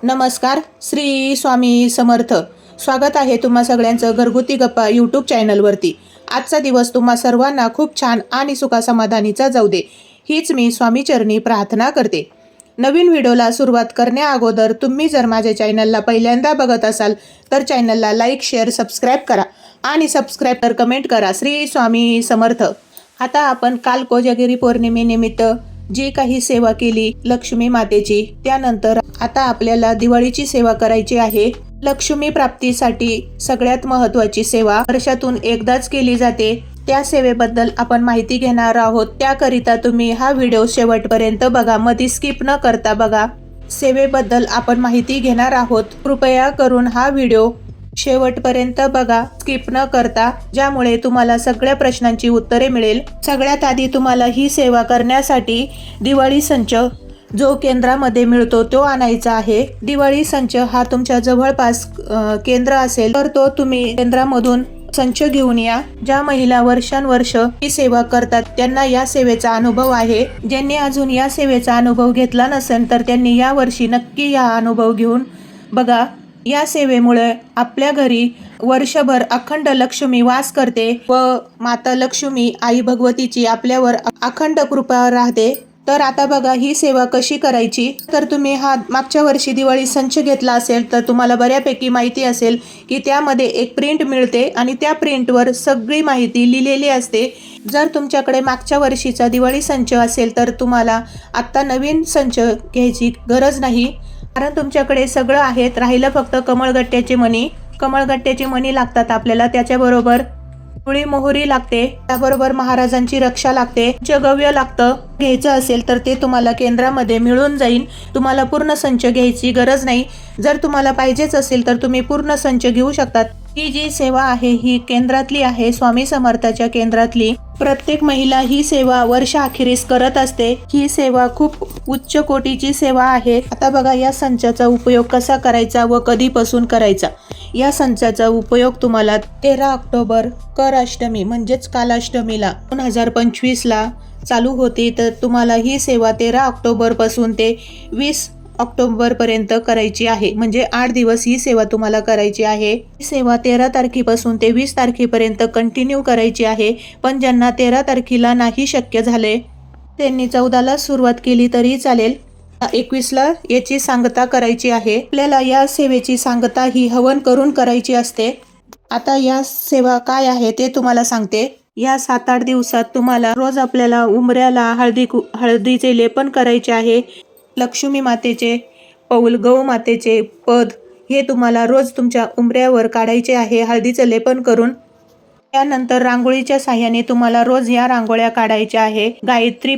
नमस्कार श्री स्वामी समर्थ. स्वागत आहे तुम्हा सगळ्यांचं घरगुती गप्पा यूट्यूब चॅनलवरती. आजचा दिवस तुम्हा सर्वांना खूप छान आणि सुखासमाधानीचा जाऊ दे हीच मी स्वामीचरणी प्रार्थना करते. नवीन व्हिडिओला सुरुवात करण्या अगोदर तुम्ही जर माझ्या चॅनलला पहिल्यांदा बघत असाल तर चॅनलला लाईक शेअर सबस्क्राईब करा आणि सबस्क्राईब तर कमेंट करा श्री स्वामी समर्थ. आता आपण काल कोजागिरी पौर्णिमेनिमित्त जी काही सेवा केली लक्ष्मी मातेची त्यानंतर आता आपल्याला दिवाळीची सेवा करायची आहे. लक्ष्मी प्राप्तीसाठी सगळ्यात महत्वाची सेवा वर्षातून एकदाच केली जाते. त्या सेवेबद्दल आपण माहिती घेणार आहोत. त्याकरिता तुम्ही हा व्हिडिओ शेवटपर्यंत बघा. मध्ये स्किप न करता बघा. सेवेबद्दल आपण माहिती घेणार आहोत. कृपया करून हा व्हिडिओ शेवटपर्यंत बघा. स्किप न करता ज्यामुळे तुम्हाला सगळ्या प्रश्नांची उत्तरे मिळेल. सगळ्यात आधी तुम्हाला ही सेवा करण्यासाठी दिवाळी संच जो केंद्रामध्ये मिळतो तो आणायचा आहे. दिवाळी संच हा तुमच्या जवळपास केंद्र असेल तर तो तुम्ही केंद्रामधून संच घेऊन या. ज्या महिला वर्षानुवर्ष ही सेवा करतात त्यांना या सेवेचा अनुभव आहे. ज्यांनी अजून या सेवेचा अनुभव घेतला नसेल तर त्यांनी या वर्षी नक्की हा अनुभव घेऊन बघा. या सेवेमुळे आपल्या घरी वर्षभर अखंड लक्ष्मी वास करते व माता लक्ष्मी आई भगवतीची आपल्यावर अखंड कृपा राहते. तर आता बघा ही सेवा कशी करायची? तर तुम्ही हा मागच्या वर्षी दिवाळी संच घेतला असेल तर तुम्हाला बऱ्यापैकी माहिती असेल की त्यामध्ये एक प्रिंट मिळते आणि त्या प्रिंटवर सगळी माहिती लिहिलेली असते. जर तुमच्याकडे मागच्या वर्षीचा दिवाळी संच असेल तर तुम्हाला आत्ता नवीन संच घ्यायची गरज नाही. कारण तुमच्याकडे सगळं आहेत. राहिलं फक्त कमळगट्ट्याची मणी. कमळगट्ट्याची मणी लागतात आपल्याला. त्याच्याबरोबर मुळी मोहरी लागते. त्याबरोबर महाराजांची रक्षा लागते. जगव्य लागतं घ्यायचं असेल तर ते तुम्हाला केंद्रामध्ये मिळून जाईल. तुम्हाला पूर्ण संच घ्यायची गरज नाही. जर तुम्हाला पाहिजेच असेल तर तुम्ही पूर्ण संच घेऊ शकतात. ही जी सेवा आहे ही केंद्रातली आहे. स्वामी समर्थाच्या केंद्रातली. प्रत्येक महिला ही सेवा वर्ष अखेरीस करत असते. ही सेवा खूप उच्च कोटीची सेवा आहे. आता बघा या संचाचा उपयोग कसा करायचा व कधीपासून करायचा? या संचाचा उपयोग तुम्हाला तेरा ऑक्टोबर कर अष्टमी म्हणजेच कालाष्टमीला दोन हजार पंचवीसला चालू होती. तर तुम्हाला ही सेवा तेरा ऑक्टोबरपासून ते वीस ऑक्टोबरपर्यंत करायची आहे. म्हणजे आठ दिवस ही सेवा तुम्हाला करायची आहे. ही सेवा तेरा तारखेपासून ते वीस तारखेपर्यंत कंटिन्यू करायची आहे. पण ज्यांना तेरा तारखेला नाही शक्य झाले त्यांनी चौदाला सुरुवात केली तरी चालेल. एकवीसला याची सांगता करायची आहे. आपल्याला या सेवेची सांगता ही हवन करून करायची असते. आता या सेवा काय आहे ते तुम्हाला सांगते. या सात आठ दिवसात तुम्हाला रोज आपल्याला उमऱ्याला हळदी हळदीचे लेपन करायचे आहे. लक्ष्मी मातेचे पौल गौ मातेचे पद हे तुम्हाला रोज तुमच्या उमऱ्यावर काढायचे आहे. हळदीचं लेपन करून. त्यानंतर रांगोळीच्या साह्याने तुम्हाला रोज या रांगोळ्या काढायच्या आहे. गायत्री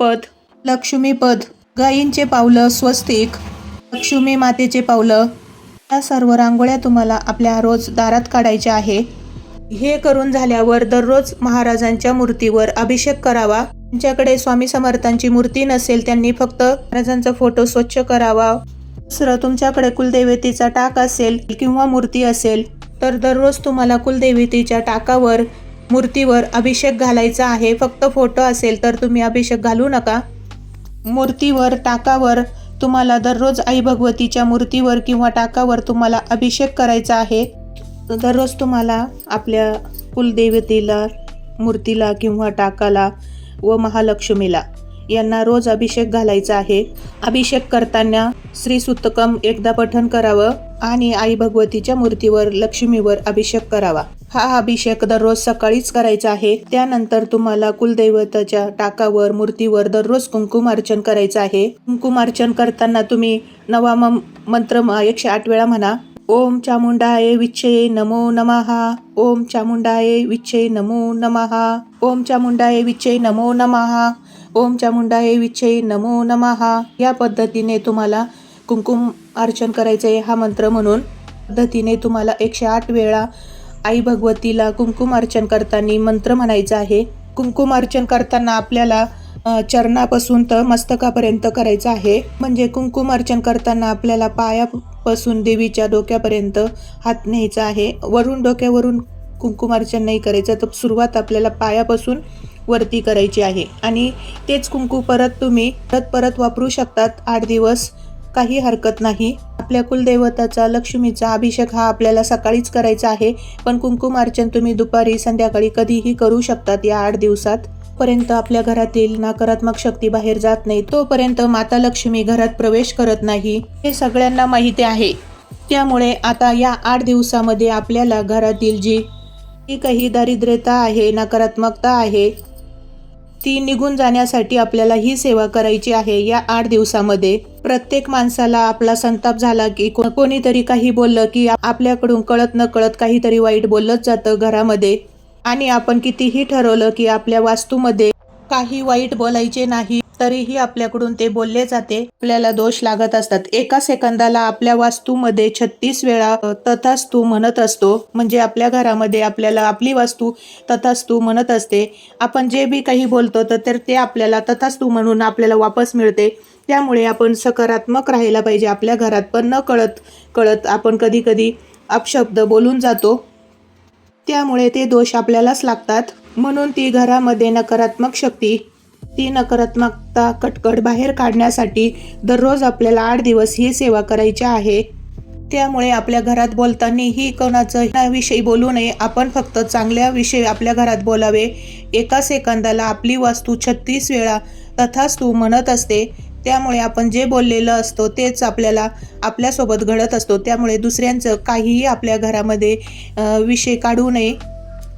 पद लक्ष्मी पद गायींचे पावलं स्वस्तिक लक्ष्मी मातेचे पावलं. या सर्व रांगोळ्या तुम्हाला आपल्या रोज दारात काढायच्या आहे. हे करून झाल्यावर दररोज महाराजांच्या मूर्तीवर अभिषेक करावा. त्यांच्याकडे स्वामी समर्थांची मूर्ती नसेल त्यांनी फक्त महाराजांचा फोटो स्वच्छ करावा. दुसरं तुमच्याकडे कुलदेवतेचा टाक असेल किंवा मूर्ती असेल तर दररोज तुम्हाला कुलदेवतेच्या टाकावर मूर्तीवर अभिषेक घालायचा आहे. फक्त फोटो असेल तर तुम्ही अभिषेक घालू नका. मूर्तीवर टाकावर तुम्हाला दररोज आई भगवतीच्या मूर्तीवर किंवा टाकावर तुम्हाला अभिषेक करायचा आहे. दररोज तुम्हाला आपल्या कुलदेवतेला मूर्तीला किंवा टाकाला व महालक्ष्मीला. यांना रोज अभिषेक घालायचा आहे. अभिषेक करताना श्री सुतकम एकदा पठण करावं आणि आई भगवतीच्या मूर्तीवर लक्ष्मीवर अभिषेक करावा. हा अभिषेक दररोज सकाळीच करायचा आहे. त्यानंतर तुम्हाला कुलदैवताच्या टाकावर मूर्तीवर दररोज कुंकुमार्चन करायचं आहे. कुंकुमार्चन करताना तुम्ही नवा मंत्र एकशे आठ वेळा म्हणा. ओम चामुंडाय विच्छे नमो नमहा ओम चामुंडाय विच्छे नमो नमहा ओम चामुंडाय विच्छे नमो नमहा ओम चामुंडाय विच्छे नमो नमहा या पद्धतीने तुम्हाला कुंकुम अर्चन करायचं आहे हा मंत्र म्हणून. पद्धतीने तुम्हाला एकशे आठ वेळा आई भगवतीला कुंकुम अर्चन करताना मंत्र म्हणायचा आहे. कुंकुम अर्चन करताना आपल्याला चरणापासून तर मस्तकापर्यंत करायचं आहे. म्हणजे कुंकुम अर्चन करताना आपल्याला पायापासून देवीच्या डोक्यापर्यंत हात न्यायचा आहे. वरून डोक्यावरून कुंकुमार्चन नाही करायचं तर सुरुवात आपल्याला पायापासून वरती करायची आहे. आणि तेच कुंकू परत तुम्ही परत परत वापरू शकतात. आठ दिवस काही हरकत नाही. आपल्या कुलदेवताचा लक्ष्मीचा अभिषेक हा आपल्याला सकाळीच करायचा आहे. पण कुंकुमार्चन तुम्ही दुपारी संध्याकाळी कधीही करू शकतात या आठ दिवसात. पर्यंत आपल्या घरातील नकारात्मक शक्ती बाहेर जात नाही तोपर्यंत माता लक्ष्मी घरात प्रवेश करत नाही हे सगळ्यांना माहिती आहे. त्यामुळे आता या आठ दिवसामध्ये आपल्याला घरातील जी जी काही दारिद्र्यता आहे नकारात्मकता आहे ती निघून जाण्यासाठी आपल्याला ही सेवा करायची आहे. या आठ दिवसामध्ये प्रत्येक माणसाला आपला संताप झाला की कोणीतरी काही बोललं की आपल्याकडून कळत न कळत काहीतरी वाईट बोललंच जातं. घरामध्ये आणि आपण कितीही ठरवलं की आपल्या वास्तूमध्ये काही वाईट बोलायचे नाही तरीही आपल्याकडून ते बोलले जाते. आपल्याला दोष लागत असतात. एका सेकंदाला आपल्या वास्तूमध्ये छत्तीस वेळा तथास्तू म्हणत असतो. म्हणजे आपल्या घरामध्ये आपल्याला आपली वास्तू तथास्तू म्हणत असते. आपण जे बी काही बोलतो तर तर ते आपल्याला तथास्तू म्हणून आपल्याला वापस मिळते. त्यामुळे आपण सकारात्मक राहायला पाहिजे. आपल्या घरात पण न कळत कळत आपण कधी कधी अपशब्द बोलून जातो. त्यामुळे ते दोष आपल्यालाच लागतात. म्हणून ती घरामध्ये नकारात्मक शक्ती ती नकारात्मकता कटकट बाहेर काढण्यासाठी दररोज आपल्याला आठ दिवस ही सेवा करायची आहे. त्यामुळे आपल्या घरात बोलतानाही कोणाचं विषयी बोलू नये. आपण फक्त चांगल्या विषयी आपल्या घरात बोलावे. एका सेकंदाला आपली वास्तू छत्तीस वेळा तथास्तू म्हणत असते. त्यामुळे आपण जे बोललेलं असतो तेच आपल्याला आपल्यासोबत घडत असतो. त्यामुळे दुसऱ्यांचं काहीही आपल्या घरामध्ये विषय काढू नये.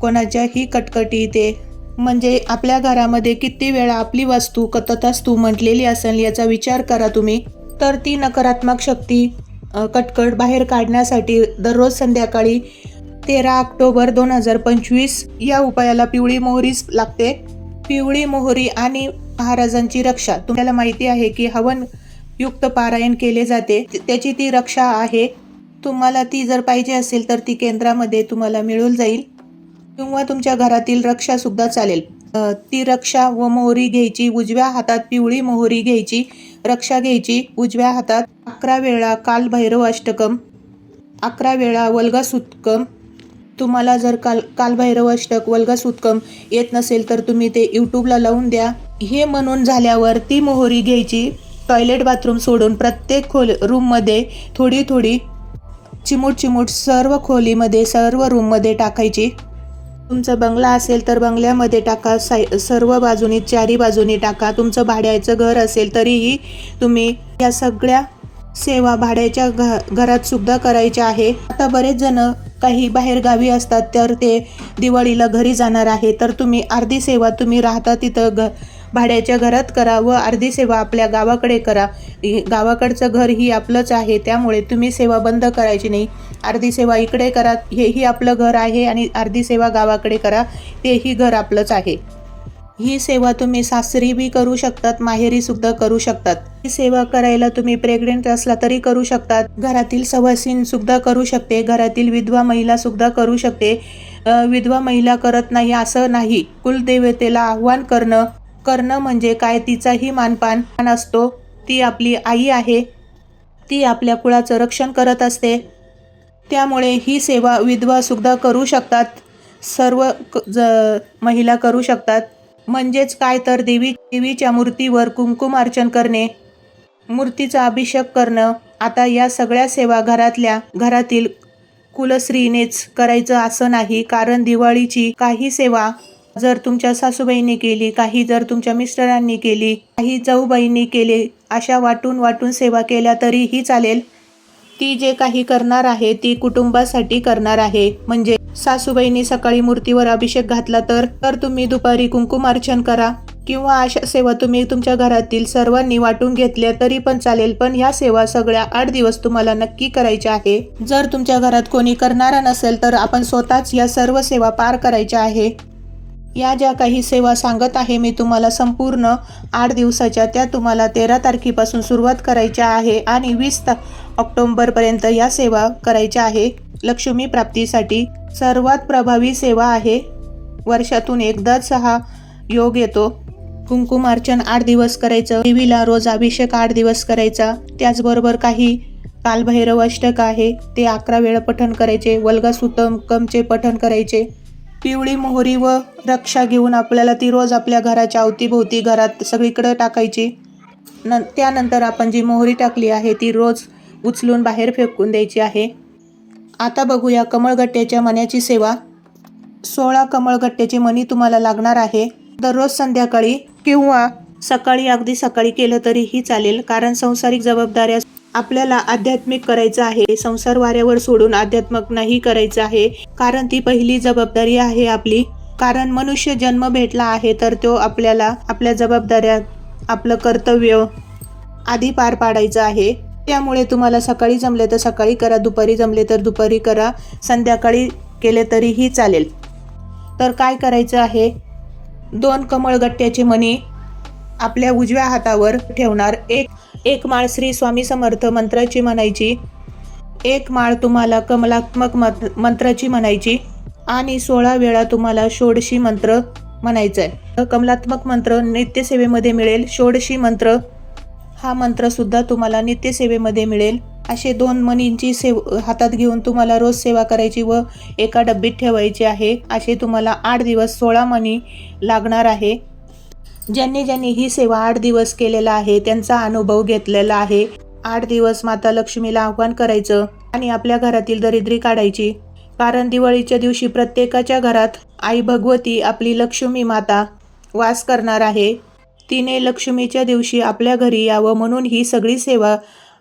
कोणाच्याही कटकटी ते. म्हणजे आपल्या घरामध्ये किती वेळा आपली वस्तू कततास्तू म्हटलेली असेल याचा विचार करा तुम्ही तर ती नकारात्मक शक्ती कटकट बाहेर काढण्यासाठी दररोज संध्याकाळी तेरा ऑक्टोबर दोन हजार पंचवीस या उपायाला पिवळी मोहरीच लागते. पिवळी मोहरी आणि महाराजांची रक्षा. तुम्हाला माहिती आहे की हवन युक्त पारायण केले जाते. त्याची ती रक्षा आहे. तुम्हाला ती जर पाहिजे असेल तर ती केंद्रामध्ये तुम्हाला मिळून जाईल. किंवा तुमच्या घरातील रक्षा सुद्धा चालेल. ती रक्षा व मोहरी घ्यायची उजव्या हातात पिवळी मोहरी घ्यायची रक्षा घ्यायची उजव्या हातात अकरा वेळा कालभैरव अष्टकम अकरा वेळा वल्गसुत्कम तुम्हाला जर काल कालभैरव अष्टक वल्गा येत नसेल तर तुम्ही ते यूट्यूबला लावून द्या. हे म्हणून झाल्यावर ती मोहरी घ्यायची टॉयलेट बाथरूम सोडून प्रत्येक खोल रूममध्ये थोडी थोडी चिमूट चिमूट सर्व खोलीमध्ये सर्व रूममध्ये टाकायची. तुमचा बंगला असेल तर बंगल्यामध्ये टाका साई सर्व बाजूनी चारी बाजूनी टाका. तुमचं भाड्याचं घर असेल तरीही तुम्ही या सगळ्या सेवा भाड्याच्या घ घरात सुद्धा करायच्या आहे. आता बरेच जण काही बाहेरगावी असतात तर ते दिवाळीला घरी जाणार आहे. तर तुम्ही अर्धी सेवा तुम्ही राहता तिथं घ भाड्याच्या घरात करा व अर्धी सेवा आपल्या गावाकडे करा. गावाकडचं घर ही आपलंच आहे त्यामुळे तुम्ही सेवा बंद करायची नाही. अर्धी सेवा इकडे करा हेही आपलं घर आहे आणि अर्धी सेवा गावाकडे करा तेही घर आपलंच आहे. ही सेवा तुम्ही सासरी बी करू शकतात माहेरी सुद्धा करू शकतात. ही सेवा करायला तुम्ही प्रेग्नेंट असला तरी करू शकतात. घरातील सवासीन सुद्धा करू शकते. घरातील विधवा महिला सुद्धा करू शकते. विधवा महिला करत नाही असं नाही. कुलदेवतेला आव्हान करणं करणं म्हणजे काय तिचाही मानपान असतो. ती आपली आई आहे. ती आपल्या कुळाचं रक्षण करत असते. त्यामुळे ही सेवा विधवा सुद्धा करू शकतात. सर्व क- ज महिला करू शकतात. म्हणजेच काय तर देवी देवीच्या मूर्तीवर कुंकुमार्चन करणे मूर्तीचा अभिषेक करणं. आता या सगळ्या सेवा घरातल्या घरातील कुलश्रीनेच करायचं असं नाही कारण दिवाळीची काही सेवा जर तुमच्या सासूबाईंनी केली काही जर तुमच्या मिस्टरांनी केली काही जाऊबाईंनी केली अशा वाटून वाटून सेवा केल्या तरीही चालेल. ती जे काही करणार आहे ती कुटुंबासाठी करणार आहे. म्हणजे सासूबाईंनी सकाळी मूर्तीवर अभिषेक घातला तर तर तुम्ही दुपारी कुंकुमार्चन करा किंवा अशा सेवा तुम्ही तुमच्या घरातील सर्वांनी वाटून घेतल्या तरी पण चालेल पण ह्या सेवा सगळ्या आठ दिवस तुम्हाला नक्की करायच्या आहे. जर तुमच्या घरात कोणी करणारा नसेल तर आपण स्वतःच या सर्व सेवा पार करायच्या आहे. या ज्या काही सेवा सांगत आहे मी तुम्हाला संपूर्ण आठ दिवसाच्या त्या तुम्हाला तेरा तारखेपासून सुरुवात करायच्या आहे आणि वीस ता ऑक्टोंबरपर्यंत या सेवा करायच्या आहे. लक्ष्मी प्राप्तीसाठी सर्वात प्रभावी सेवा आहे. वर्षातून एकदाच हा योग येतो. कुंकुमार्चन आठ दिवस करायचं. देवीला रोज अभिषेक आठ दिवस करायचा. त्याचबरोबर काही कालभैरव अष्टक आहे. ते अकरा वेळा पठण करायचे. वल्गा कमचे पठण करायचे. पिवळी मोहरी व रक्षा घेऊन आपल्याला ती रोज आपल्या घराच्या अवतीभोवती घरात सगळीकडे टाकायची. न त्यानंतर आपण जी मोहरी टाकली आहे ती रोज उचलून बाहेर फेकून द्यायची आहे. आता बघूया कमळगट्ट्याच्या मण्याची सेवा. सोळा कमळगट्ट्याची मणी तुम्हाला लागणार आहे. दररोज संध्याकाळी किंवा सकाळी अगदी सकाळी केलं तरीही चालेल कारण संसारिक जबाबदाऱ्या आपल्याला आध्यात्मिक करायचं आहे. संसार वाऱ्यावर सोडून आध्यात्मक नाही करायचं आहे कारण ती पहिली जबाबदारी आहे आपली. कारण मनुष्य जन्म भेटला आहे तर तो आपल्याला आपल्या जबाबदाऱ्या आपलं कर्तव्य आधी पार पाडायचं आहे. त्यामुळे तुम्हाला सकाळी जमले तर सकाळी करा दुपारी जमले तर दुपारी करा संध्याकाळी केले तरीही चालेल. तर काय करायचं आहे? दोन कमळगट्ट्याची मणी आपल्या उजव्या हातावर ठेवणार. एक एक माळ श्री स्वामी समर्थ मंत्राची म्हणायची. एक माळ तुम्हाला कमलात्मक मत- मंत्राची म्हणायची. आणि सोळा वेळा तुम्हाला षोडशी मंत्र म्हणायचं आहे कमलात्मक मंत्र नित्यसेवेमध्ये मिळेल. षोडशी मंत्र हा मंत्र सुद्धा तुम्हाला नित्यसेवेमध्ये मिळेल. असे दोन मनींची सेव हातात घेऊन तुम्हाला रोज सेवा करायची व एका डब्बीत ठेवायची आहे. असे तुम्हाला आठ दिवस सोळा मनी लागणार आहे. ज्यांनी ज्यांनी ही सेवा आठ दिवस केलेला आहे त्यांचा अनुभव घेतलेला आहे. आठ दिवस माता लक्ष्मीला आव्हान करायचं आणि आपल्या घरातील दरिद्री काढायची. कारण दिवाळीच्या दिवशी प्रत्येकाच्या घरात आई भगवती आपली लक्ष्मी माता वास करणार आहे. तिने लक्ष्मीच्या दिवशी आपल्या घरी यावं म्हणून ही सगळी सेवा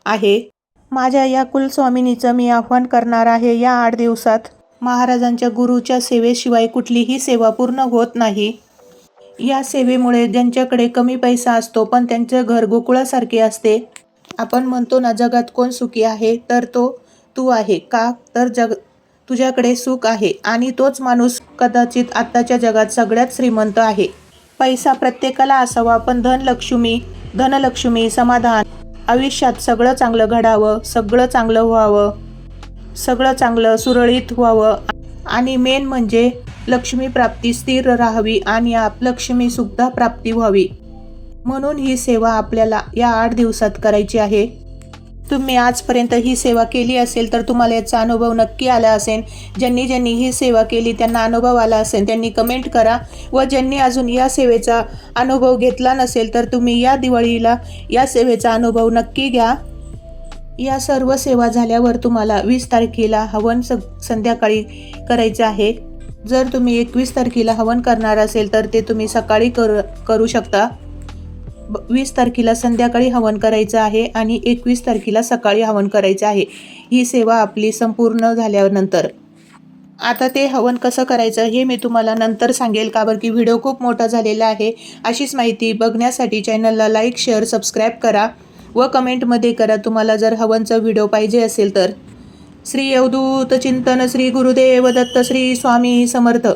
आहे. माझ्या या कुलस्वामिनीचं मी आव्हान करणार आहे या आठ दिवसात. महाराजांच्या गुरुच्या सेवेशिवाय कुठलीही सेवा पूर्ण होत नाही. या सेवेमुळे ज्यांच्याकडे कमी पैसा असतो पण त्यांचं घर गोकुळासारखे असते. आपण म्हणतो ना जगात कोण सुखी आहे तर तो तू आहे का? तर जग तुझ्याकडे सुख आहे आणि तोच माणूस कदाचित आत्ताच्या जगात सगळ्यात श्रीमंत आहे. पैसा प्रत्येकाला असावा पण धनलक्ष्मी धनलक्ष्मी समाधान. आयुष्यात सगळं चांगलं घडावं सगळं चांगलं व्हावं सगळं चांगलं सुरळीत व्हावं. आणि मेन म्हणजे लक्ष्मी प्राप्ती स्थिर राहावी आणि आप लक्ष्मी सुद्धा प्राप्ती व्हावी. म्हणून ही सेवा आपल्याला या आठ दिवसात करायची आहे. तुम्ही आजपर्यंत ही सेवा केली असेल तर तुम्हाला याचा अनुभव नक्की आला असेल. ज्यांनी ज्यांनी ही सेवा केली त्यांना अनुभव आला असेल त्यांनी कमेंट करा. व ज्यांनी अजून या सेवेचा अनुभव घेतला नसेल तर तुम्ही या दिवाळीला या सेवेचा अनुभव नक्की घ्या. या सर्व सेवा झाल्यावर तुम्हाला वीस तारखेला हवन स संध्याकाळी करायचं आहे. जर तुम्ही एकवीस तारखेला हवन करणार असेल तर ते तुम्ही सकाळी कर करू शकता. वीस तारखेला संध्याकाळी हवन करायचं आहे आणि एकवीस तारखेला सकाळी हवन करायचं आहे. ही सेवा आपली संपूर्ण झाल्यानंतर. आता ते हवन कसं करायचं हे मी तुम्हाला नंतर सांगेल का बरं की व्हिडिओ खूप मोठा झालेला आहे. अशीच माहिती बघण्यासाठी चॅनलला लाईक शेअर सबस्क्राईब करा व कमेंटमध्ये करा तुम्हाला जर हवनचा व्हिडिओ पाहिजे असेल तर. श्री अवधूत चिंतन श्री गुरुदेव दत्त श्री स्वामी समर्थ.